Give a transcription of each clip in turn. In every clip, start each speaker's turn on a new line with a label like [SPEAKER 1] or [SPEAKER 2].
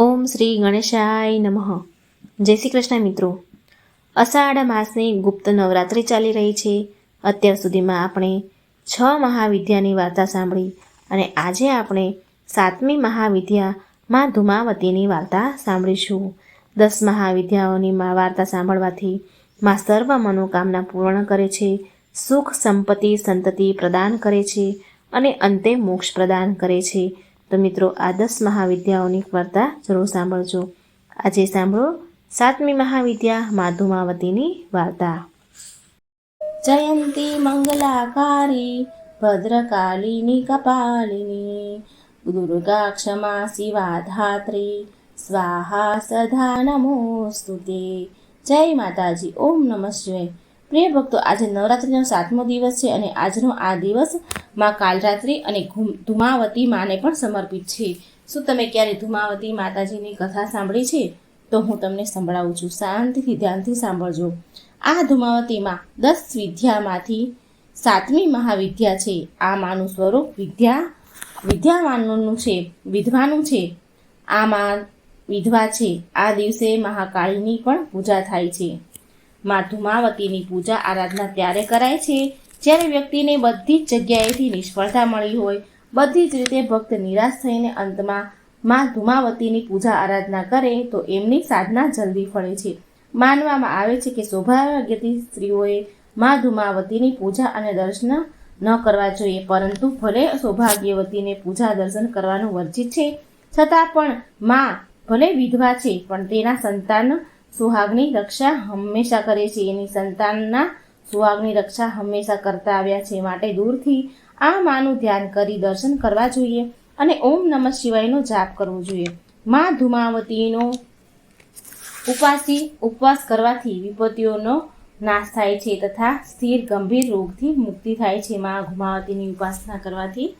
[SPEAKER 1] ઓમ શ્રી ગણેશાય નમઃ. જય શ્રી કૃષ્ણ મિત્રો. અષાઢ માસની ગુપ્ત નવરાત્રિ ચાલી રહી છે. અત્યાર સુધીમાં આપણે છ મહાવિદ્યાની વાર્તા સાંભળી અને આજે આપણે સાતમી મહાવિદ્યા માં ધુમાવતીની વાર્તા સાંભળીશું. દસ મહાવિદ્યાઓની વાર્તા સાંભળવાથી માં સર્વ મનોકામના પૂર્ણ કરે છે, સુખ સંપત્તિ સંતતિ પ્રદાન કરે છે અને અંતે મોક્ષ પ્રદાન કરે છે. તો મિત્રો, આ દસ મહાવિદ્યાઓની વાર્તા જરૂર સાંભળજો. આજે સાંભળો સાતમી મહાવિદ્યા માધુમાવતીની વાર્તા. જયંતી મંગલાકારી, ભદ્રકાલિની કપાલિની દુર્ગા ક્ષમા શિવા ધાત્રી સ્વાહા સદા નમોસ્તુ જય માતાજી, ઓમ નમઃ શિવાય. પ્રિય ભક્તો, આજે નવરાત્રિનો સાતમો દિવસ છે અને આજનો આ દિવસમાં કાલરાત્રિ અને ધુમાવતી માને પણ સમર્પિત છે. શું તમે ક્યારે ધુમાવતી માતાજીની કથા સાંભળી છે? તો હું તમને સંભળાવું છું. શાંતિથી ધ્યાનથી સાંભળજો. આ ધુમાવતીમાં દસ વિદ્યામાંથી સાતમી મહાવિદ્યા છે. આ માનું સ્વરૂપ વિદ્યા, વિદ્યાવાનનું છે વિધવાનું છે. આમાં વિધવા છે. આ દિવસે મહાકાળીની પણ પૂજા થાય છે. માં ધુમાવતીની પૂજા આરાધના ત્યારે કરાય છે, જ્યારે વ્યક્તિને બધી જ જગ્યાએથી નિષ્ફળતા મળી હોય, બધી જ રીતે ભક્ત નિરાશ થઈને અંતમાં માં ધુમાવતીની પૂજા આરાધના કરે તો એમની સાધના જલ્દી ફળે છે. માનવામાં આવે છે કે સૌભાગ્યવતી સ્ત્રીઓએ માં ધુમાવતીની પૂજા અને દર્શન ન કરવા જોઈએ, પરંતુ ભલે સૌભાગ્યવતીને પૂજા દર્શન કરવાનું વર્જિત છે, છતાં પણ માં ભલે વિધવા છે, પણ તેના સંતાન સુહાગની રક્ષા હંમેશા કરે છે. એની સંતાનના સુહાગની રક્ષા હંમેશા કરતા આવ્યા છે માટે દૂરથી આ માનું ધ્યાન કરી દર્શન કરવા જોઈએ અને ઓમ નમઃ શિવાયનો જાપ કરવો જોઈએ. માં ધુમાવતીનો ઉપાસી ઉપવાસ કરવાથી વિપત્તિઓનો નાશ થાય છે તથા સ્થિર ગંભીર રોગથી મુક્તિ થાય છે. માં ધુમાવતીની ઉપાસના કરવાથી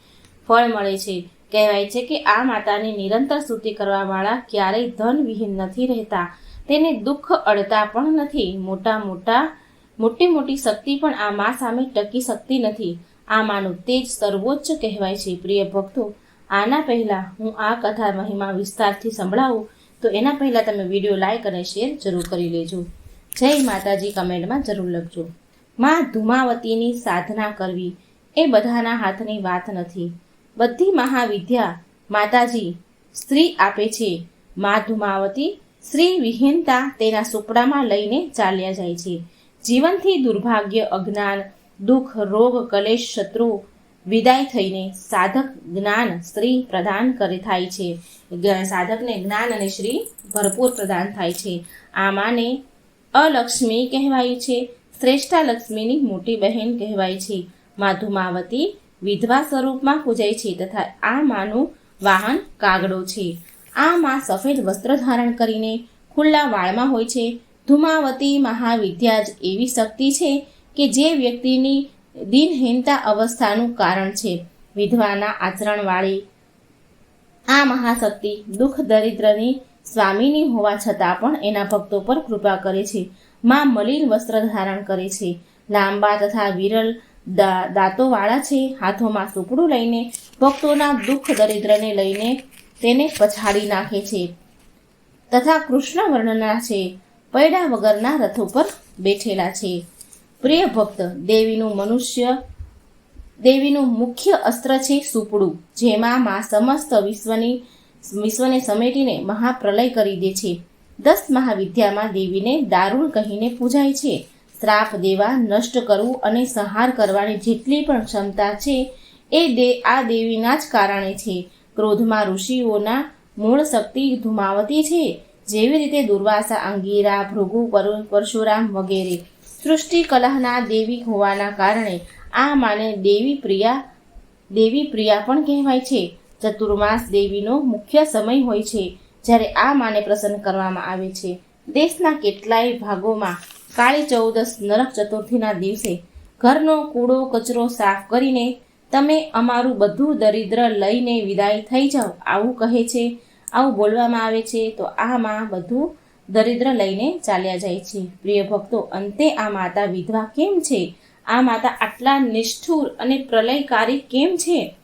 [SPEAKER 1] ફળ મળે છે. કહેવાય છે કે આ માતાની નિરંતર સ્તુતિ કરવાવાળા ક્યારેય ધન વિહીન નથી રહેતા. તેને દુઃખ અડતા પણ નથી. મોટા મોટા, મોટી મોટી શક્તિ પણ આ મા સામે ટકી શકતી નથી. આ માનું તેજ સર્વોચ્ચ કહેવાય છે. પ્રિય ભક્તો, આના પહેલાં હું આ કથા મહિમા વિસ્તારથી સંભળાવું, તો એના પહેલાં તમે વીડિયો લાઈક અને શેર જરૂર કરી લેજો. જય માતાજી, કમેન્ટમાં જરૂર લખજો. માં ધુમાવતીની સાધના કરવી એ બધાના હાથની વાત નથી. બધી મહાવિદ્યા માતાજી સ્ત્રી આપે છે. માં ધુમાવતી શ્રી વિહીનતા તેના સુપડામાં લઈને ચાલ્યા જાય છે. જીવનથી દુર્ભાગ્ય, અજ્ઞાન, દુઃખ, રોગ, કલેશ, શત્રુ વિદાય થઈને સાધક જ્ઞાન સ્ત્રી પ્રદાન કરે થાય છે. સાધકને જ્ઞાન અને શ્રી ભરપૂર પ્રદાન થાય છે. આ માને અલક્ષ્મી કહેવાય છે. શ્રેષ્ઠા લક્ષ્મીની મોટી બહેન કહેવાય છે. માધુમાવતી વિધવા સ્વરૂપમાં પૂજાય છે તથા આ માનું વાહન કાગડો છે. આ માં સફેદ વસ્ત્ર ધારણ કરીને ખુલ્લા વાળમાં હોય છે. ધુમાવતી મહાવિદ્યા જ એવી શક્તિ છે કે જે વ્યક્તિની દિનહીનતા અવસ્થાનું કારણ છે. વિધવાના આચરણવાળી આ મહાશક્તિ દુઃખ દરિદ્રની સ્વામીની હોવા છતાં પણ એના ભક્તો પર કૃપા કરે છે. માં મલિન વસ્ત્ર ધારણ કરે છે. લાંબા તથા વિરલ દાંતોવાળા છે. હાથોમાં સુપડું લઈને ભક્તોના દુઃખ દરિદ્રને લઈને તેને પછાડી નાખે છે. તથા કૃષ્ણ વર્ણના છે. પૈડા વગરના રથો પર બેઠેલા છે. પ્રિય ભક્ત, દેવીનું મનુષ્ય, દેવીનું મુખ્ય અસ્ત્ર છે સુપડું, જેમાં માં સમસ્ત વિશ્વની, વિશ્વને સમેટીને મહાપ્રલય કરી દે છે. દસ મહાવિદ્યામાં દેવીને દારૂણ કહીને પૂજાય છે. શ્રાપ દેવા, નષ્ટ કરવું અને સંહાર કરવાની જેટલી પણ ક્ષમતા છે, એ દે, આ દેવીના જ કારણે છે. ક્રોધમાં ઋષિઓના મૂળ શક્તિ ધુમાવતી છે. જેવી રીતે દુર્વાસા, અંગીરા, ભૃગુ, પરુ- પરશુરામ વગેરે. સૃષ્ટિ કલહના દેવી હોવાના કારણે આ માને દેવી પ્રિયા દેવી પ્રિયા પણ કહેવાય છે. ચતુર્માસ દેવીનો મુખ્ય સમય હોય છે, જ્યારે આ માને પ્રસન્ન કરવામાં આવે છે. દેશના કેટલાય ભાગોમાં કાળી ચૌદસ નરક ચતુર્થીના દિવસે ઘરનો કૂડો, કચરો સાફ કરીને તમે અમારું બધું દરિદ્ર લઈને વિદાય થઈ જાઓ. આવું કહે છે, આવું બોલવામાં આવે છે, તો આ માં બધું દરિદ્ર લઈને ચાલ્યા જાય છે. પ્રિય ભક્તો, અંતે આ માતા વિધવા કેમ છે? આ માતા આટલા નિષ્ઠુર અને પ્રલયકારી કેમ છે?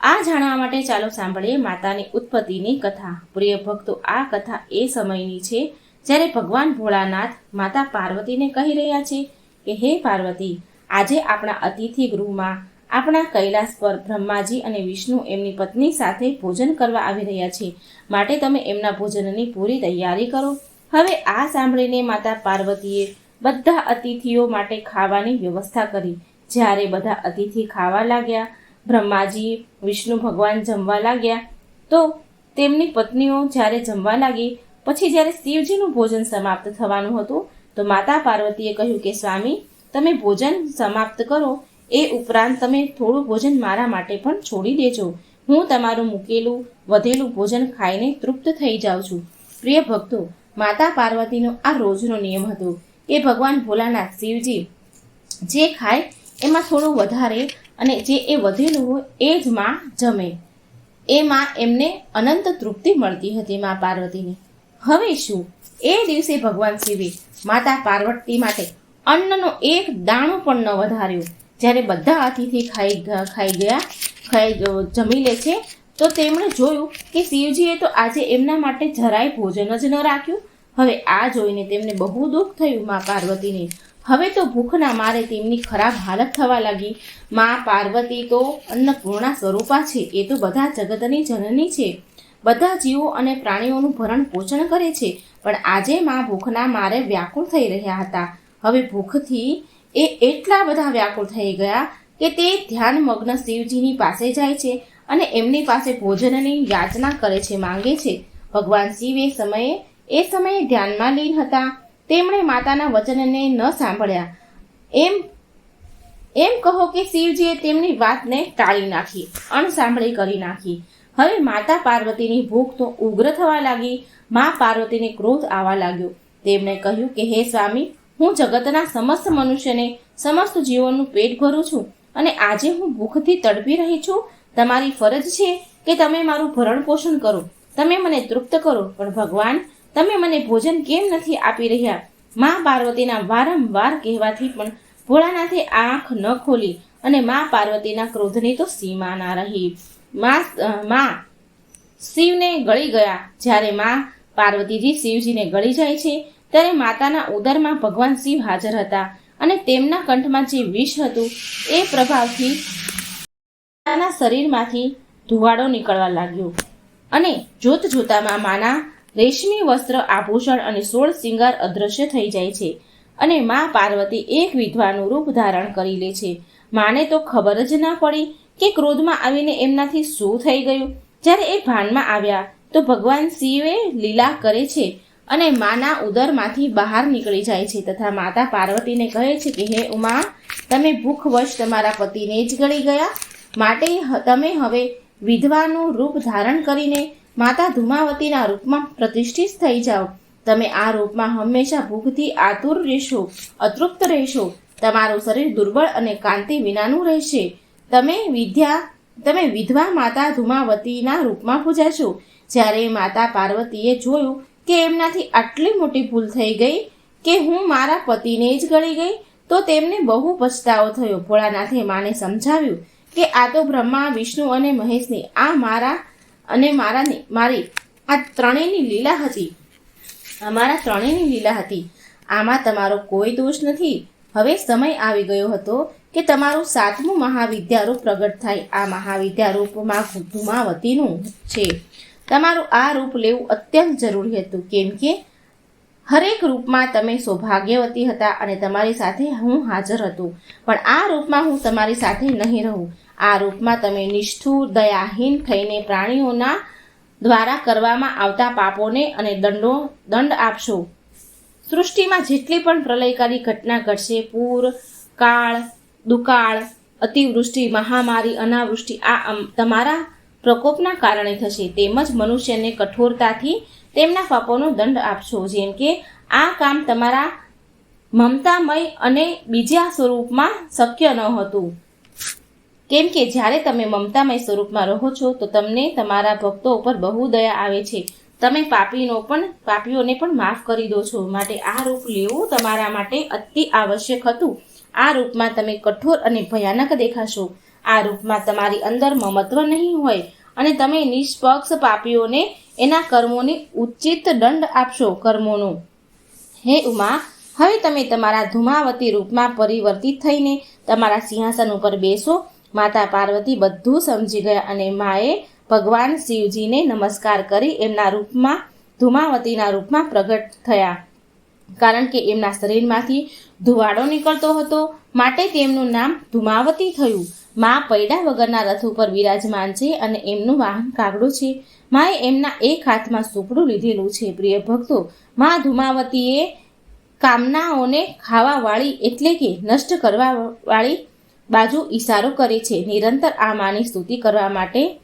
[SPEAKER 1] આ જાણવા માટે ચાલો સાંભળીએ માતાની ઉત્પત્તિની કથા. પ્રિય ભક્તો, આ કથા એ સમયની છે જ્યારે ભગવાન ભોળાનાથ માતા પાર્વતીને કહી રહ્યા છે કે, હે પાર્વતી, આજે આપણા અતિથિ ગૃહમાં આપણા કૈલાસ પર બ્રહ્માજી અને વિષ્ણુ એમની પત્ની સાથે ભોજન કરવા આવી રહ્યા છે. માટે તમે એમના ભોજનની પૂરી તૈયારી કરો. હવે આ સાંભળીને માતા પાર્વતીએ બધા અતિથિઓ માટે ખાવાની વ્યવસ્થા કરી. જ્યારે બધા અતિથિ ખાવા લાગ્યા, બ્રહ્માજી, વિષ્ણુ ભગવાન જમવા લાગ્યા, તો તેમની પત્નીઓ જ્યારે જમવા લાગી, પછી જ્યારે શિવજીનું ભોજન સમાપ્ત થવાનું હતું, તો માતા પાર્વતીએ કહ્યું કે, સ્વામી, તમે ભોજન સમાપ્ત કરો. એ ઉપરાંત તમે થોડું ભોજન મારા માટે પણ છોડી દેજો. હું તમારું મૂકેલું, વધેલું ભોજન ખાઈને તૃપ્ત થઈ જાઉં છું. પ્રિય ભક્તો, માતા પાર્વતીનો આ રોજનો નિયમ હતો કે ભગવાન ભોલાનાથ શિવજી જે ખાય, એમાં થોડું વધારે અને જે એ વધેલું હોય, એ જ માં જમે. એમાં એમને અનંત તૃપ્તિ મળતી હતી મા પાર્વતીને. હવે શું? એ દિવસે ભગવાન શિવે માતા પાર્વતી માટે અન્નનો એક દાણો પણ ન વધાર્યો. જ્યારે બધા અતિથિ ખાઈ ખાઈ ગયા, ખાઈ જમી લે છે, તો તેમણે જોયું કે શિવજીએ તો આજે એમના માટે જરાય ભોજન જ ન રાખ્યું. હવે આ જોઈને તેમને બહુ દુઃખ થયું મા પાર્વતીને. હવે તો ભૂખના મારે તેમની ખરાબ હાલત થવા લાગી. મા પાર્વતી તો અન્નપૂર્ણા સ્વરૂપા છે, એ તો બધા જગતની જનની છે. બધા જીવો અને પ્રાણીઓનું ભરણ પોષણ કરે છે, પણ આજે મા ભૂખના મારે વ્યાકુળ થઈ રહ્યા હતા. હવે ભૂખથી એ એટલા બધા વ્યાકુળ થઈ ગયા કે તે ધ્યાન મગ્ન શિવજીની પાસે જાય છે અને એમની પાસે ભોજનની યાચના કરે છે, માંગે છે. ભગવાન શિવ એ સમયે એ સમયે ધ્યાનમાં લીન હતા. તેમણે માતાના વચનને ન સાંભળ્યા. એમ એમ કહો કે શિવજીએ તેમની વાતને ટાળી નાખી, અણસાંભળી કરી નાખી. હવે માતા પાર્વતીની ભૂખ તો ઉગ્ર થવા લાગી, મા પાર્વતીને ક્રોધ આવવા લાગ્યો. તેમણે કહ્યું કે, હે સ્વામી હું જગતના સમસ્ત મનુષ્યને, સમસ્ત જીવોનું પેટ ભરું છું અને આજે હું ભૂખથી તડપી રહી છું. તમારી ફરજ છે કે તમે મારું ભરણ પોષણ કરો. તમે મને તૃપ્ત કરો. પણ ભગવાન, તમે મને ભોજન કેમ નથી આપી રહ્યા? મા પાર્વતીના વારંવાર કહેવાથી પણ ભોળાનાથે આંખ ન ખોલી અને મા પાર્વતીના ક્રોધની તો સીમા ના રહી. મા મા, શિવને ગળી ગયા. જ્યારે મા પાર્વતીજી શિવજીને ગળી જાય છે ત્યારે માતાના ઉદરમાં ભગવાન શિવ હાજર હતા અને તેમના કંઠમાં જે વિષ હતું એ પ્રભાવથી માતાના શરીરમાંથી ધુવાડો નીકળવા લાગ્યો. અને જોત જોતામાં માના રેશમી વસ્ત્ર, આભૂષણ અને સોળ સિંગાર અદ્રશ્ય થઈ જાય છે અને મા પાર્વતી એક વિધવાનું રૂપ ધારણ કરી લે છે. માને તો ખબર જ ના પડી કે ક્રોધમાં આવીને એમનાથી શું થઈ ગયું? જ્યારે એ ભાનમાં આવ્યા તો ભગવાન શિવે લીલા કરે છે અને માના ઉદરમાંથી બહાર નીકળી જાય છે તથા માતા પાર્વતીને કહે છે કે, હે ઉમા, તમે ભૂખવશ તમારા પતિને જ ગળી ગયા. માટે તમે હવે વિધવાનું રૂપ ધારણ કરીને માતા ધુમાવતીના રૂપમાં પ્રતિષ્ઠિત થઈ જાઓ. તમે આ રૂપમાં હંમેશા ભૂખથી આતુર રહેશો, અતૃપ્ત રહેશો. તમારું શરીર દુર્બળ અને કાંતિ વિનાનું રહેશે. તમે વિદ્યા તમે વિધવા માતા ધુમાવતીના રૂપમાં પૂજાશો. જ્યારે માતા પાર્વતીએ જોયું કે એમનાથી આટલી મોટી ભૂલ થઈ ગઈ કે હું મારા પતિને જ ગળી ગઈ? તો તેમને બહુ પછતાવો થયો. ભોળાનાથે માને સમજાવ્યું કે આ તો બ્રહ્મા, વિષ્ણુ અને મહેશની આ મારા અને મારાની, મારી આ ત્રણેયની લીલા હતી. અમારા ત્રણેયની લીલા હતી. આમાં તમારો કોઈ દોષ નથી. હવે સમય આવી ગયો હતો કે તમારું સાતમું મહાવિદ્યારૂપ પ્રગટ થાય. આ મહાવિદ્યારૂપમાં ધુમાવતીનું છે. તમારું આ રૂપ લેવું અત્યંત જરૂરી હતું, કેમ કે હરેક રૂપમાં તમે સૌભાગ્યવતી હતા અને તમારી સાથે હું હાજર હતું. પણ આ રૂપમાં હું તમારી સાથે નહીં રહું. આ રૂપમાં તમે નિષ્ઠુર, દયાહીન થઈને પ્રાણીઓના દ્વારા કરવામાં આવતા પાપોને અને દંડો, દંડ આપશો. સૃષ્ટિમાં જેટલી પણ પ્રલયકારી ઘટના ઘટશે, પૂર, કાળ, દુકાળ, અતિવૃષ્ટિ, મહામારી, અનાવૃષ્ટિ, આ તમારા પ્રકોપના કારણે થશે. તેમજ મનુષ્યને કઠોરતાથી તેમના પાપોનો દંડ આપશો. જેમ કે, આ કામ તમારા મમતામય અને બીજા સ્વરૂપમાં શક્ય ન હતું. કેમ કે, જ્યારે તમે મમતામય સ્વરૂપમાં રહો છો, તો તમને તમારા ભક્તો ઉપર બહુ દયા આવે છે. તમે પાપીનો પણ, પાપીઓને પણ માફ કરી દો છો. માટે આ રૂપ લેવું તમારા માટે અતિ આવશ્યક હતું. આ રૂપમાં તમે કઠોર અને ભયાનક દેખાશો. આ રૂપમાં તમારી અંદર મમત્વ નહીં હોય અને તમે નિષ્પક્ષ પાપીઓને એના કર્મોને ઉચિત દંડ આપશો કર્મોનું. હે ઉમા, હવે તમે તમારા ધુમાવતી રૂપમાં પરિવર્તિત થઈને તમારા સિંહાસન ઉપર બેસો. માતા પાર્વતી બધું સમજી ગયા અને માએ ભગવાન શિવજીને નમસ્કાર કરી એમના રૂપમાં, ધુમાવતીના રૂપમાં પ્રગટ થયા. કારણ કે એમના શરીરમાંથી ધુવાડો નીકળતો હતો. માટે તેમનું નામ ધુમાવતી થયું. મા પૈડા વગરના રથ ઉપર વિરાજમાન છે અને એમનું વાહન કાગડું છે. માએ એમના એક હાથમાં સુપડું લીધેલું છે. પ્રિય ભક્તો, મા ધુમાવતીએ કામનાઓને ખાવાવાળી એટલે કે નષ્ટ કરવાવાળી બાજુ ઈશારો કરે છે. નિરંતર આ માની સ્તુતિ કરવા માટે,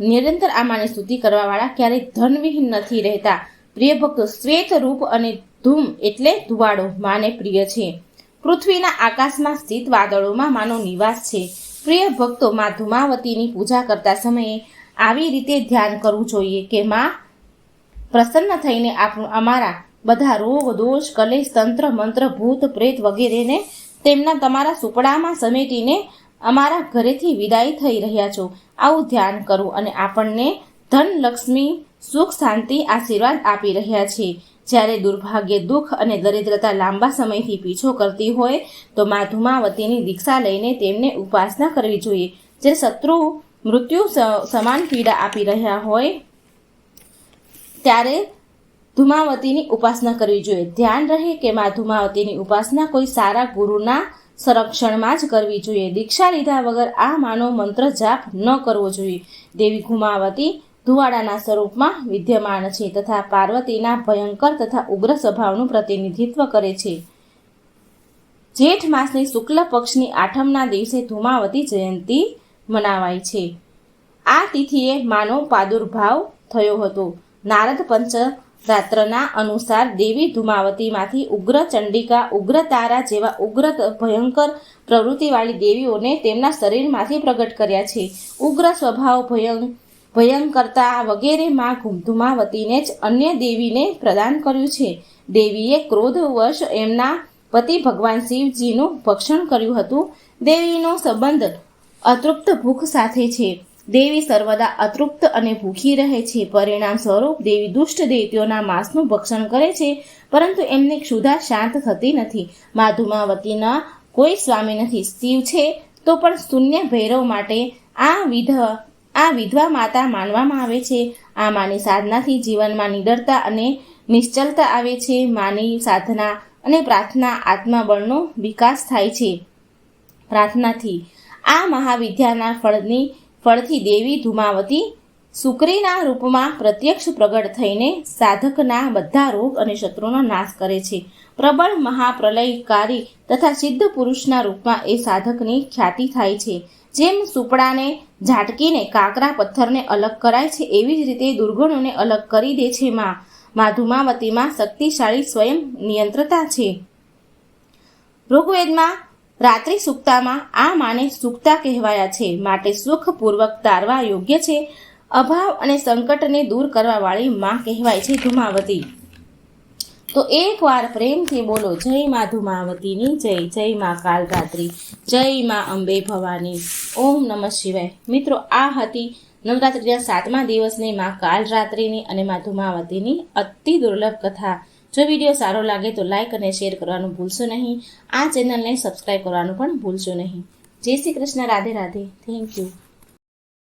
[SPEAKER 1] નિરંતર આ માની સ્તુતિ કરવાવાળા ક્યારેય ધનવિહીન નથી રહેતા. પ્રિય ભક્તો, શ્વેત રૂપ અને ધૂમ એટલે ધુવાડો. માને પ્રિય છે. પૃથ્વીના આકાશમાં સ્થિત વાદળોમાં માનો નિવાસ છે. પ્રિય ભક્તો, માં ધુમાવતીની પૂજા કરતા સમયે આવી રીતે ધ્યાન કરવું જોઈએ કે માં પ્રસન્ન થઈને આપણું અમારા બધા રોગ, દોષ, કલેશ, તંત્ર, મંત્ર, ભૂત, પ્રેત વગેરેને તેમના તમારા સુપડામાં સમેટીને અમારા ઘરેથી વિદાય થઈ રહ્યા છો. આવું ધ્યાન કરો અને આપણને ધન લક્ષ્મી સુખ, શાંતિ, આશીર્વાદ આપી રહ્યા છે. જ્યારે દુર્ભાગ્ય દુઃખ અને દરિદ્રતા લાંબા સમયથી પીછો કરતી હોય, તો મા ધુમાવતીની દીક્ષા લઈને તેમને ઉપાસના કરવી જોઈએ. જે શત્રુ મૃત્યુ સમાન પીડા આપી રહ્યા હોય, ત્યારે ધુમાવતીની ઉપાસના કરવી જોઈએ. ધ્યાન રહે કે મા ધુમાવતીની ઉપાસના કોઈ સારા ગુરુના સંરક્ષણમાં જ કરવી જોઈએ. દીક્ષા લીધા વગર આ માનો મંત્ર જાપ ન કરવો જોઈએ. દેવી ધુમાવતી ધુવાડાના સ્વરૂપમાં વિદ્યમાન છે તથા પાર્વતીના ભયંકર તથા ઉગ્ર સ્વભાવનું પ્રતિનિધિત્વ કરે છે. જેઠ માસની શુક્લ પક્ષની આઠમના દિવસે ધુમાવતી જયંતી મનાવાય છે. આ તિથિએ માનો પ્રાદુર્ભાવ થયો હતો. નારદ પંચ રાત્રના અનુસાર દેવી ધુમાવતીમાંથી ઉગ્ર ચંડિકા, ઉગ્ર તારા જેવા ઉગ્ર ભયંકર પ્રવૃત્તિવાળી દેવીઓને તેમના શરીરમાંથી પ્રગટ કર્યા છે. ઉગ્ર સ્વભાવ ભયં ભયંકરતા વગેરે માં ધુમાવતીને જ અન્ય દેવીને પ્રદાન કર્યું છે. દેવીએ ક્રોધવશ એમના પતિ ભગવાન શિવજીનું ભક્ષણ કર્યું હતું. દેવીનો સંબંધ અતૃપ્ત ભૂખ સાથે છે. દેવી સર્વદા અતૃપ્ત અને ભૂખી રહે છે. પરિણામ સ્વરૂપ દેવી દુષ્ટ દૈત્યોના માંસનું ભક્ષણ કરે છે, પરંતુ એમને ક્ષુધા શાંત થતી નથી. મા ધુમાવતીના કોઈ સ્વામી નથી. શિવ છે તો પણ શૂન્ય ભૈરવ માટે આ વિધ આ વિધવા માતા માનવામાં આવે છે. આ માની સાધનાથી જીવનમાં નિડરતા અને નિશ્ચલતા આવે છે. માની સાધના અને પ્રાર્થના આત્માબળનો વિકાસ થાય છે. પ્રાર્થનાથી આ મહાવિદ્યાના ફળની, ફળથી દેવી ધુમાવતી શુક્રીના રૂપમાં પ્રત્યક્ષ પ્રગટ થઈને સાધકના બધા રોગ અને શત્રુનો નાશ કરે છે. પ્રબળ મહાપ્રલયકારી તથા સિદ્ધ પુરુષના રૂપમાં એ સાધકની ખ્યાતિ થાય છે. જેમ સુપડાને, ઝાટકીને, કાકરા પથ્થરને અલગ કરાય છે, એવી જ રીતે દુર્ગણોને અલગ કરી દે છે માં. મા ધુમાવતીમાં શક્તિશાળી સ્વયં નિયંત્રતા છે. ઋગ્વેદમાં રાત્રિ સુક્તામાં આ માને સુક્તા કહેવાયા છે. માટે સુખપૂર્વક તારવા યોગ્ય છે. અભાવ અને સંકટને દૂર કરવાવાળી માં કહેવાય છે ધુમાવતી. તો એકવાર પ્રેમથી બોલો, જય મા ધુમાવતીની, જય જય મા કાલરાત્રિ, જય મા અંબે ભવાની, ઓમ નમઃ શિવાય. મિત્રો, આ હતી નવરાત્રિના સાતમા દિવસની મા કાલરાત્રિની અને મા ધુમાવતીની અતિ દુર્લભ કથા. જો વીડિયો સારો લાગે તો લાઇક અને શેર કરવાનું ભૂલશો નહીં. આ ચેનલને સબસ્ક્રાઈબ કરવાનું પણ ભૂલશો નહીં. જય શ્રી કૃષ્ણ, રાધે રાધે. Thank you